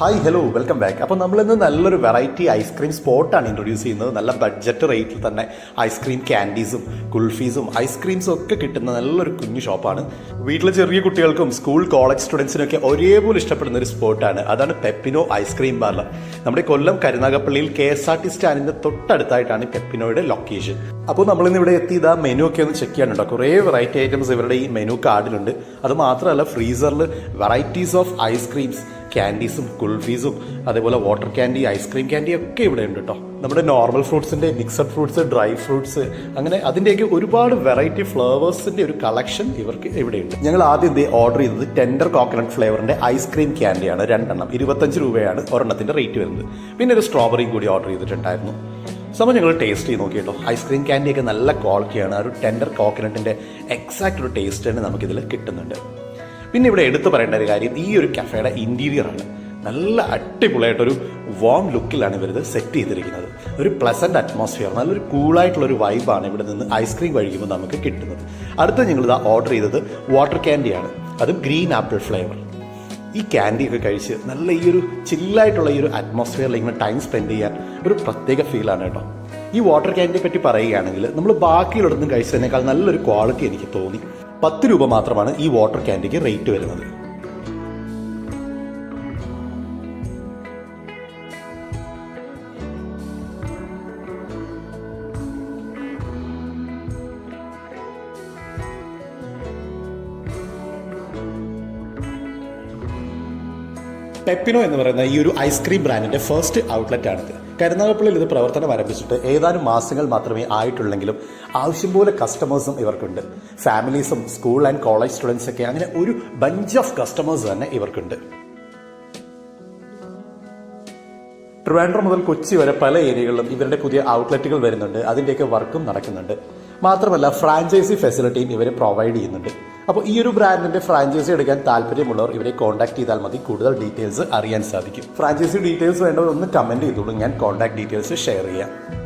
Hi hello welcome back അപ്പോൾ നമ്മളിന്ന് നല്ലൊരു വെറൈറ്റി ഐസ്ക്രീം സ്പോട്ടാണ് ഇൻട്രൊഡ്യൂസ് ചെയ്യുന്നത്. നല്ല ബഡ്ജറ്റ് റേറ്റിൽ തന്നെ ഐസ്ക്രീം ക്യാൻഡീസും കുൾഫീസും ഐസ്ക്രീംസും ഒക്കെ കിട്ടുന്ന നല്ലൊരു കുഞ്ഞു ഷോപ്പാണ് വീട്ടിലെ ചെറിയ കുട്ടികൾക്കും സ്കൂൾ കോളേജ് സ്റ്റുഡൻസിനൊക്കെ ഒരേപോലെ ഇഷ്ടപ്പെടുന്ന ഒരു സ്പോട്ടാണ് അതാണ് പെപ്പിനോ ഐസ്ക്രീം പാർലർ നമ്മുടെ കൊല്ലം കരുനാഗപ്പള്ളിയിൽ കെ എസ് ആർ ടി സ്റ്റാൻഡിന്റെ തൊട്ടടുത്തായിട്ടാണ് പെപ്പിനോയുടെ ലൊക്കേഷൻ അപ്പോൾ നമ്മളിന്ന് ഇവിടെ എത്തി ഇതാ മെനു ഒക്കെ ഒന്ന് ചെക്ക് ചെയ്യാനുണ്ടോ. കുറേ വെറൈറ്റി ഐറ്റംസ് ഇവരുടെ ഈ മെനു കാർഡിലുണ്ട് അത് മാത്രമല്ല ഫ്രീസറിൽ വെറൈറ്റീസ് ഓഫ് ഐസ്ക്രീംസ് ക്യാൻഡീസും കുൾഫീസും അതേപോലെ വാട്ടർ ക്യാൻഡി ഐസ്ക്രീം ക്യാൻഡി ഒക്കെ ഇവിടെ ഉണ്ട് കേട്ടോ നമ്മുടെ നോർമൽ ഫ്രൂട്ട്സിന്റെ മിക്സഡ് ഫ്രൂട്ട്സ് ഡ്രൈ ഫ്രൂട്ട്സ് അങ്ങനെ അതിന്റെയൊക്കെ ഒരുപാട് വെറൈറ്റി ഫ്ലേവേഴ്സിന്റെ ഒരു കളക്ഷൻ ഇവർക്ക് ഇവിടെയുണ്ട് ഞങ്ങൾ ആദ്യം ഓർഡർ ചെയ്തത് ടെൻഡർ കോക്കനട്ട് ഫ്ലേവറിന്റെ ഐസ്ക്രീം ക്യാൻഡിയാണ് രണ്ടെണ്ണം. ഇരുപത്തഞ്ച് രൂപയാണ് ഒരെണ്ണത്തിന്റെ റേറ്റ് വരുന്നത്. പിന്നെ ഒരു സ്ട്രോബെറിയും കൂടി ഓർഡർ ചെയ്തിട്ടുണ്ടായിരുന്നു. സമയം ഞങ്ങൾ ടേസ്റ്റ് ചെയ്ത് നോക്കി കേട്ടോ ഐസ്ക്രീം ക്യാൻഡിയൊക്കെ നല്ല ക്വാളിറ്റിയാണ് ആ ഒരു ടെൻഡർ കോക്കനട്ടിന്റെ എക്സാക്ട് ഒരു ടേസ്റ്റ് തന്നെ നമുക്കിതിൽ കിട്ടുന്നുണ്ട്. പിന്നെ ഇവിടെ എടുത്തു പറയേണ്ട ഒരു കാര്യം ഈ ഒരു കഫേയുടെ ഇന്റീരിയർ ആണ്. നല്ല അടിപൊളിയായിട്ടൊരു വാം ലുക്കിലാണ് ഇവരിത് സെറ്റ് ചെയ്തിരിക്കുന്നത്. ഒരു പ്ലസന്റ് അറ്റ്മോസ്ഫിയർ നല്ലൊരു കൂളായിട്ടുള്ള ഒരു വൈബാണ് ഇവിടെ നിന്ന് ഐസ്ക്രീം കഴിക്കുമ്പോൾ നമുക്ക് കിട്ടുന്നത്. അടുത്ത ഞങ്ങൾ ഇതാ ഓർഡർ ചെയ്തത് വാട്ടർ ക്യാൻഡിയാണ് അതും ഗ്രീൻ ആപ്പിൾ ഫ്ലേവർ ഈ ക്യാൻഡി ഒക്കെ കഴിച്ച് നല്ല ഈ ഒരു ചില്ലായിട്ടുള്ള ഈ ഒരു അറ്റ്മോസ്ഫിയറിൽ ഇങ്ങനെ ടൈം സ്പെൻഡ് ചെയ്യാൻ ഒരു പ്രത്യേക ഫീലാണ് കേട്ടോ. ഈ വാട്ടർ ക്യാൻഡിയെ പറ്റി പറയുകയാണെങ്കിൽ നമ്മൾ ബാക്കിയുള്ളടത്തും കഴിച്ചതിനേക്കാൾ നല്ലൊരു ക്വാളിറ്റി എനിക്ക് തോന്നി. പത്ത് രൂപ മാത്രമാണ് ഈ വാട്ടർ ക്യാൻഡിക്ക് റേറ്റ് വരുന്നത്. പെപ്പിനോ എന്ന് പറയുന്ന ഈ ഒരു ഐസ്ക്രീം ബ്രാൻഡിന്റെ ഫസ്റ്റ് ഔട്ട്ലെറ്റ് ആണിത്. കരുനാഗപ്പള്ളിയിൽ ഇത് പ്രവർത്തനം ആരംഭിച്ചിട്ട് ഏതാനും മാസങ്ങൾ മാത്രമേ ആയിട്ടുള്ളെങ്കിലും ആവശ്യം പോലെ കസ്റ്റമേഴ്സും ഇവർക്കുണ്ട്. ഫാമിലീസും സ്കൂൾ ആൻഡ് കോളേജ് സ്റ്റുഡൻസ് ഒക്കെ അങ്ങനെ ഒരു ബഞ്ച് ഓഫ് കസ്റ്റമേഴ്സ് തന്നെ ഇവർക്കുണ്ട്. ട്രിവാൻഡ്രം മുതൽ കൊച്ചി വരെ പല ഏരിയകളിലും ഇവരുടെ പുതിയ ഔട്ട്ലെറ്റുകൾ വരുന്നുണ്ട്. അതിന്റെയൊക്കെ വർക്കും നടക്കുന്നുണ്ട്. മാത്രമല്ല ഫ്രാഞ്ചൈസി ഫെസിലിറ്റിയും ഇവർ പ്രൊവൈഡ് ചെയ്യുന്നുണ്ട്. അപ്പോൾ ഈ ഒരു ബ്രാൻഡിന്റെ ഫ്രാഞ്ചൈസി എടുക്കാൻ താല്പര്യമുള്ളവർ ഇവരെ കോൺടാക്ട് ചെയ്താൽ മതി. കൂടുതൽ ഡീറ്റെയിൽസ് അറിയാൻ സാധിക്കും. ഫ്രാഞ്ചൈസി ഡീറ്റെയിൽസ് വേണ്ടവർ ഒന്ന് കമന്റ് ചെയ്തോളൂ. ഞാൻ കോൺടാക്ട് ഡീറ്റെയിൽസ് ഷെയർ ചെയ്യാം.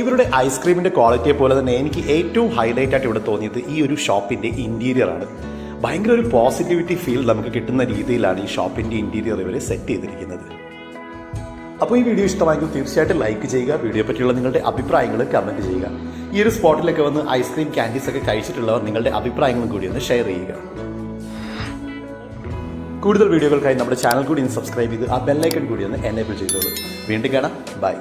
ഇവരുടെ ഐസ്ക്രീമിന്റെ ക്വാളിറ്റിയെ പോലെ തന്നെ എനിക്ക് ഏറ്റവും ഹൈലൈറ്റ് ആയിട്ട് ഇവിടെ തോന്നിയത് ഈ ഒരു ഷോപ്പിന്റെ ഇന്റീരിയർ ആണ്. ഭയങ്കര ഒരു പോസിറ്റിവിറ്റി ഫീൽ നമുക്ക് കിട്ടുന്ന രീതിയിലാണ് ഈ ഷോപ്പിന്റെ ഇന്റീരിയർ ഇവർ സെറ്റ് ചെയ്തിരിക്കുന്നത്. അപ്പോൾ ഈ വീഡിയോ ഇഷ്ടമായെങ്കിൽ തീർച്ചയായിട്ടും ലൈക്ക് ചെയ്യുക വീഡിയോ പറ്റിയുള്ള നിങ്ങളുടെ അഭിപ്രായങ്ങൾ കമന്റ് ചെയ്യുക. ഈ ഒരു സ്പോട്ടിലൊക്കെ വന്ന് ഐസ്ക്രീം ക്യാൻഡീസ് ഒക്കെ കഴിച്ചിട്ടുള്ളവർ നിങ്ങളുടെ അഭിപ്രായങ്ങളും കൂടി ഒന്ന് ഷെയർ ചെയ്യുക. കൂടുതൽ വീഡിയോകൾക്കായി നമ്മുടെ ചാനൽ കൂടി ഒന്ന് സബ്സ്ക്രൈബ് ചെയ്ത് ആ ബെല്ലൈക്കൺ കൂടി ഒന്ന് എനേബിൾ ചെയ്തോളൂ. വീണ്ടും കാണാം. ബൈ